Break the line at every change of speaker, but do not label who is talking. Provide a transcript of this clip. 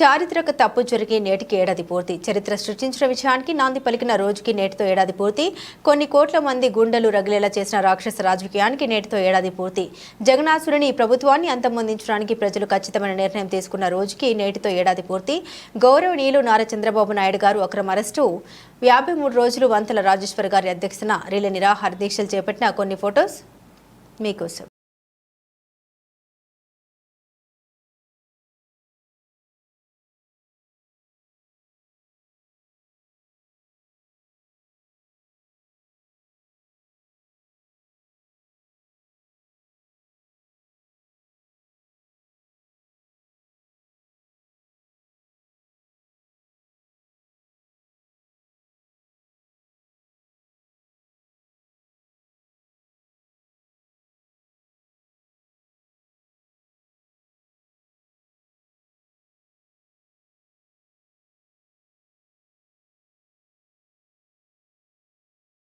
చారిత్రక తప్పు జరిగి నేటికి ఏడాది పూర్తి. చరిత్ర సృష్టించిన విషయానికి నాంది పలికిన రోజుకి నేటితో ఏడాది పూర్తి. కొన్ని కోట్ల మంది గుండెలు రగిలేలా చేసిన రాక్షస రాజకీయానికి నేటితో ఏడాది పూర్తి. జగనాసురుని ప్రభుత్వాన్ని అంతమొందించడానికి ప్రజలు ఖచ్చితమైన నిర్ణయం తీసుకున్న రోజుకి నేటితో ఏడాది పూర్తి. గౌరవనీయులు నారా చంద్రబాబు నాయుడు గారు అక్రమ అరెస్టు. యాభై మూడు రోజులు వంతల రాజేశ్వర్ గారి అధ్యక్షతన రిలే నిరాహార దీక్షలు చేపట్టిన కొన్ని ఫొటోస్ మీకోసం.